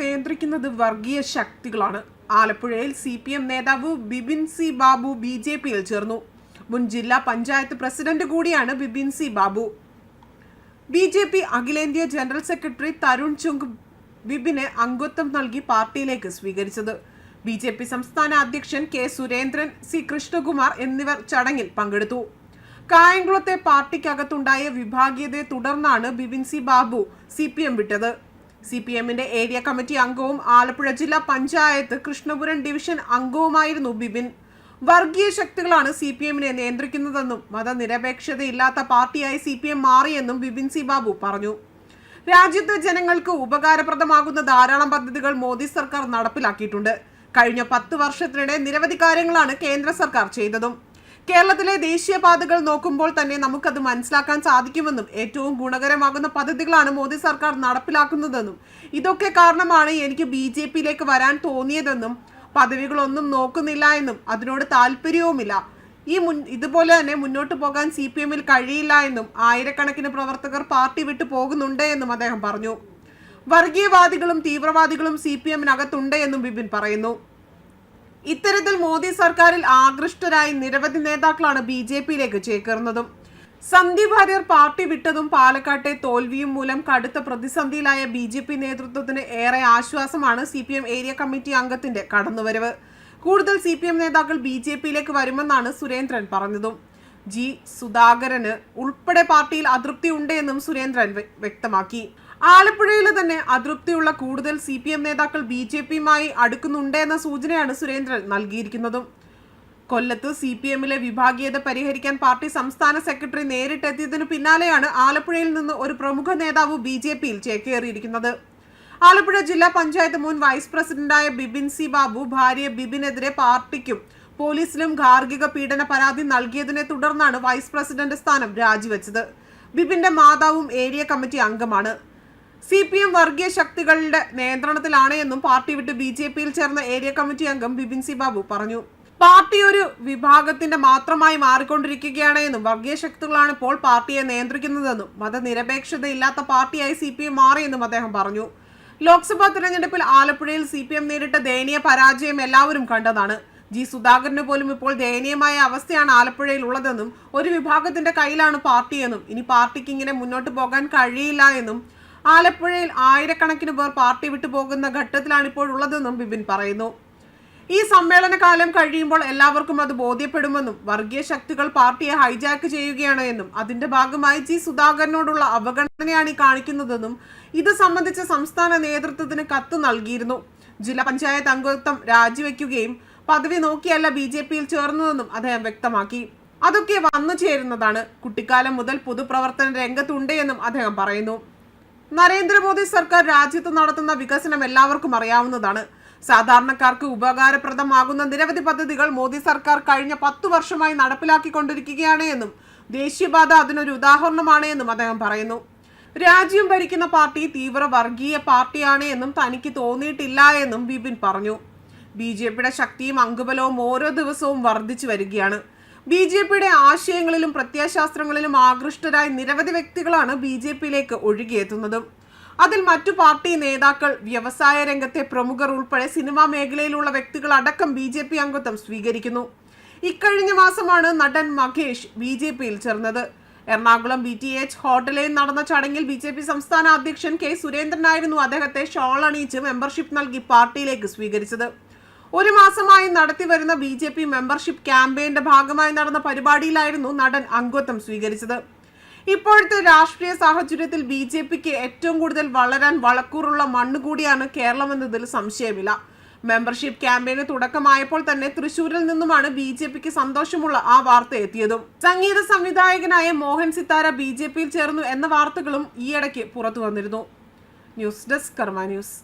നിയന്ത്രിക്കുന്നത് വർഗീയ ശക്തികളാണ്. ആലപ്പുഴയിൽ സി പി എം നേതാവ് Bibin C Babu B J പിയിൽ ചേർന്നു. മുൻ ജില്ലാ പഞ്ചായത്ത് പ്രസിഡന്റ് കൂടിയാണ് Bibin C Babu. B J P അഖിലേന്ത്യാ ജനറൽ സെക്രട്ടറി തരുൺ ചുങ് ബിബിന് അംഗത്വം നൽകി പാർട്ടിയിലേക്ക് സ്വീകരിച്ചത്. ബി ജെ പി സംസ്ഥാന അധ്യക്ഷൻ കെ സുരേന്ദ്രൻ സി കൃഷ്ണകുമാർ എന്നിവർ ചടങ്ങിൽ പങ്കെടുത്തു. കായംകുളത്തെ പാർട്ടിക്കകത്തുണ്ടായ വിഭാഗീയതയെ തുടർന്നാണ് Bibin C Babu C P M വിട്ടത്. സി പി എമ്മിന്റെ ഏരിയ കമ്മിറ്റി അംഗവും ആലപ്പുഴ ജില്ലാ പഞ്ചായത്ത് കൃഷ്ണപുരം ഡിവിഷൻ അംഗവുമായിരുന്നു ബിബിൻ വർഗീയ ശക്തികളാണ് സി പി എമ്മിനെ നിയന്ത്രിക്കുന്നതെന്നും മതനിരപേക്ഷതയില്ലാത്ത പാർട്ടിയായി സി പി എം മാറിയെന്നും ബിബിൻ സി ബാബു പറഞ്ഞു. രാജ്യത്തെ ജനങ്ങൾക്ക് ഉപകാരപ്രദമാകുന്ന ധാരാളം പദ്ധതികൾ മോദി സർക്കാർ നടപ്പിലാക്കിയിട്ടുണ്ട്. കഴിഞ്ഞ പത്ത് വർഷത്തിനിടെ നിരവധി കാര്യങ്ങളാണ് കേന്ദ്ര സർക്കാർ ചെയ്തതും. കേരളത്തിലെ ദേശീയപാതകൾ നോക്കുമ്പോൾ തന്നെ നമുക്കത് മനസ്സിലാക്കാൻ സാധിക്കുമെന്നും ഏറ്റവും ഗുണകരമാകുന്ന പദ്ധതികളാണ് മോദി സർക്കാർ നടപ്പിലാക്കുന്നതെന്നും. ഇതൊക്കെ കാരണമാണ് എനിക്ക് ബി ജെ പിയിലേക്ക് വരാൻ തോന്നിയതെന്നും പദവികളൊന്നും നോക്കുന്നില്ല എന്നും അതിനോട് താല്പര്യവുമില്ല. ഈ മുൻ ഇതുപോലെ തന്നെ മുന്നോട്ട് പോകാൻ സി പി എമ്മിൽ കഴിയില്ല എന്നും ആയിരക്കണക്കിന് പ്രവർത്തകർ പാർട്ടി വിട്ടു പോകുന്നുണ്ട് എന്നും അദ്ദേഹം പറഞ്ഞു. വർഗീയവാദികളും തീവ്രവാദികളും സി പി എമ്മിനകത്തുണ്ട് എന്നും ബിപിൻ പറയുന്നു. ഇത്തരത്തിൽ മോദി സർക്കാരിൽ ആകൃഷ്ടരായി നിരവധി നേതാക്കളാണ് ബി ജെ പിയിലേക്ക് ചേക്കേറുന്നതും. സന്ദീപ് വാര്യർ പാർട്ടി വിട്ടതും പാലക്കാട്ടെ തോൽവിയും മൂലം കടുത്ത പ്രതിസന്ധിയിലായ ബി ജെ പി നേതൃത്വത്തിന് ഏറെ ആശ്വാസമാണ് C P M area committee അംഗത്തിന്റെ കടന്നുവരവ്. കൂടുതൽ സി പി എം നേതാക്കൾ ബി ജെ പിയിലേക്ക് വരുമെന്നാണ് സുരേന്ദ്രൻ പറഞ്ഞതും. ജി സുധാകരന് ഉൾപ്പെടെ പാർട്ടിയിൽ അതൃപ്തി ഉണ്ട് എന്നും സുരേന്ദ്രൻ വ്യക്തമാക്കി. ആലപ്പുഴയിൽ തന്നെ അതൃപ്തിയുള്ള കൂടുതൽ സി പി എം നേതാക്കൾ ബി ജെ പിയുമായി അടുക്കുന്നുണ്ട് എന്ന സൂചനയാണ് സുരേന്ദ്രൻ നൽകിയിരിക്കുന്നതും. കൊല്ലത്ത് സി പി എമ്മിലെ വിഭാഗീയത പരിഹരിക്കാൻ പാർട്ടി സംസ്ഥാന സെക്രട്ടറി നേരിട്ടെത്തിയതിനു പിന്നാലെയാണ് ആലപ്പുഴയിൽ നിന്ന് ഒരു പ്രമുഖ നേതാവ് ബി ജെ പിയിൽ ചേക്കേറിയിരിക്കുന്നത്. ആലപ്പുഴ ജില്ലാ പഞ്ചായത്ത് മുൻ വൈസ് പ്രസിഡന്റായ ബിബിൻ സി ബാബു ഭാര്യ ബിബിനെതിരെ പാർട്ടിക്കും പോലീസിലും ഗാർഹിക പീഡന പരാതി നൽകിയതിനെ തുടർന്നാണ് വൈസ് പ്രസിഡന്റ് സ്ഥാനം രാജിവെച്ചത്. ബിബിന്റെ മാതാവും ഏരിയ കമ്മിറ്റി അംഗമാണ്. സി പി എം വർഗീയ ശക്തികളുടെ നിയന്ത്രണത്തിലാണ് എന്നും പാർട്ടി വിട്ട് ബി ജെ പിയിൽ ചേർന്ന ഏരിയ കമ്മിറ്റി അംഗം ബിപിൻ സി ബാബു പറഞ്ഞു. പാർട്ടി ഒരു വിഭാഗത്തിന്റെ മാത്രമായി മാറിക്കൊണ്ടിരിക്കുകയാണ് എന്നും വർഗീയ ശക്തികളാണ് ഇപ്പോൾ പാർട്ടിയെ നിയന്ത്രിക്കുന്നതെന്നും മതനിരപേക്ഷതയില്ലാത്ത പാർട്ടിയായി സി പി എം മാറിയെന്നും അദ്ദേഹം പറഞ്ഞു. ലോക്സഭാ തിരഞ്ഞെടുപ്പിൽ ആലപ്പുഴയിൽ സി പി എം നേരിട്ട ദയനീയ പരാജയം എല്ലാവരും കണ്ടതാണ്. ജി സുധാകരന് പോലും ഇപ്പോൾ ദയനീയമായ അവസ്ഥയാണ് ആലപ്പുഴയിൽ ഉള്ളതെന്നും ഒരു വിഭാഗത്തിന്റെ കയ്യിലാണ് പാർട്ടിയെന്നും ഇനി പാർട്ടിക്ക് ഇങ്ങനെ മുന്നോട്ട് പോകാൻ കഴിയില്ല എന്നും ആലപ്പുഴയിൽ ആയിരക്കണക്കിന് പേർ പാർട്ടി വിട്ടു പോകുന്ന ഘട്ടത്തിലാണ് ഇപ്പോൾ ഉള്ളതെന്നും ബിബിൻ പറയുന്നു. ഈ സമ്മേളന കാലം കഴിയുമ്പോൾ എല്ലാവർക്കും അത് ബോധ്യപ്പെടുമെന്നും വർഗീയ ശക്തികൾ പാർട്ടിയെ ഹൈജാക്ക് ചെയ്യുകയാണ് എന്നും അതിന്റെ ഭാഗമായി ജി സുധാകരനോടുള്ള അവഗണനയാണ് ഈ കാണിക്കുന്നതെന്നും ഇത് സംബന്ധിച്ച സംസ്ഥാന നേതൃത്വത്തിന് കത്ത് നൽകിയിരുന്നു. ജില്ലാ പഞ്ചായത്ത് അംഗത്വം രാജിവെക്കുകയും പദവി നോക്കിയല്ല ബി ജെ പിയിൽ ചേർന്നതെന്നും അദ്ദേഹം വ്യക്തമാക്കി. അതൊക്കെ വന്നു ചേരുന്നതാണ്. കുട്ടിക്കാലം മുതൽ പൊതുപ്രവർത്തന രംഗത്തുണ്ട് എന്നും അദ്ദേഹം പറയുന്നു. നരേന്ദ്രമോദി സർക്കാർ രാജ്യത്ത് നടത്തുന്ന വികസനം എല്ലാവർക്കും അറിയാവുന്നതാണ്. സാധാരണക്കാർക്ക് ഉപകാരപ്രദമാകുന്ന നിരവധി പദ്ധതികൾ മോദി സർക്കാർ കഴിഞ്ഞ പത്തു വർഷമായി നടപ്പിലാക്കിക്കൊണ്ടിരിക്കുകയാണ് എന്നും ദേശീയപാത അതിനൊരു ഉദാഹരണമാണ് എന്നും അദ്ദേഹം പറയുന്നു. രാജ്യം ഭരിക്കുന്ന പാർട്ടി തീവ്ര വർഗീയ പാർട്ടിയാണ് എന്നും തനിക്ക് തോന്നിയിട്ടില്ല എന്നും ബിപിൻ പറഞ്ഞു. ബി ജെ പിയുടെ ശക്തിയും അങ്കുബലവും ഓരോ ദിവസവും വർദ്ധിച്ചു വരികയാണ്. ബി ജെ പിയുടെ ആശയങ്ങളിലും പ്രത്യയശാസ്ത്രങ്ങളിലും ആകൃഷ്ടരായ നിരവധി വ്യക്തികളാണ് ബി ജെ പിയിലേക്ക് ഒഴുകിയെത്തുന്നതും. അതിൽ മറ്റു പാർട്ടി നേതാക്കൾ വ്യവസായ രംഗത്തെ പ്രമുഖർ ഉൾപ്പെടെ സിനിമാ മേഖലയിലുള്ള വ്യക്തികൾ അടക്കം ബി ജെ പി അംഗത്വം സ്വീകരിക്കുന്നു. ഇക്കഴിഞ്ഞ മാസമാണ് നടൻ മഹേഷ് ബി ജെ പിയിൽ ചേർന്നത്. എറണാകുളം ബി ടി എച്ച് ഹോട്ടലിൽ നടന്ന ചടങ്ങിൽ ബി ജെ പി സംസ്ഥാന അധ്യക്ഷൻ കെ സുരേന്ദ്രനായിരുന്നു അദ്ദേഹത്തെ ഷോൾ അണിയിച്ച് മെമ്പർഷിപ്പ് നൽകി പാർട്ടിയിലേക്ക് സ്വീകരിച്ചത്. ഒരു മാസമായി നടത്തി വരുന്ന ബി ജെ പി മെമ്പർഷിപ്പ് ക്യാമ്പയിന്റെ ഭാഗമായി നടന്ന പരിപാടിയിലായിരുന്നു നടൻ അംഗത്വം സ്വീകരിച്ചത്. ഇപ്പോഴത്തെ രാഷ്ട്രീയ സാഹചര്യത്തിൽ ബി ജെ പിക്ക് ഏറ്റവും കൂടുതൽ വളരാൻ വളക്കൂറുള്ള മണ്ണ് കൂടിയാണ് കേരളമെന്നതിൽ സംശയമില്ല. മെമ്പർഷിപ്പ് ക്യാമ്പയിന് തുടക്കമായപ്പോൾ തന്നെ തൃശൂരിൽ നിന്നുമാണ് ബി ജെ പിക്ക് സന്തോഷമുള്ള ആ വാർത്ത എത്തിയതും. സംഗീത സംവിധായകനായ മോഹൻ സിത്താര ബി ജെ പിയിൽ ചേർന്നു എന്ന വാർത്തകളും ഈയിടയ്ക്ക് പുറത്തു വന്നിരുന്നു. News desk Karma news.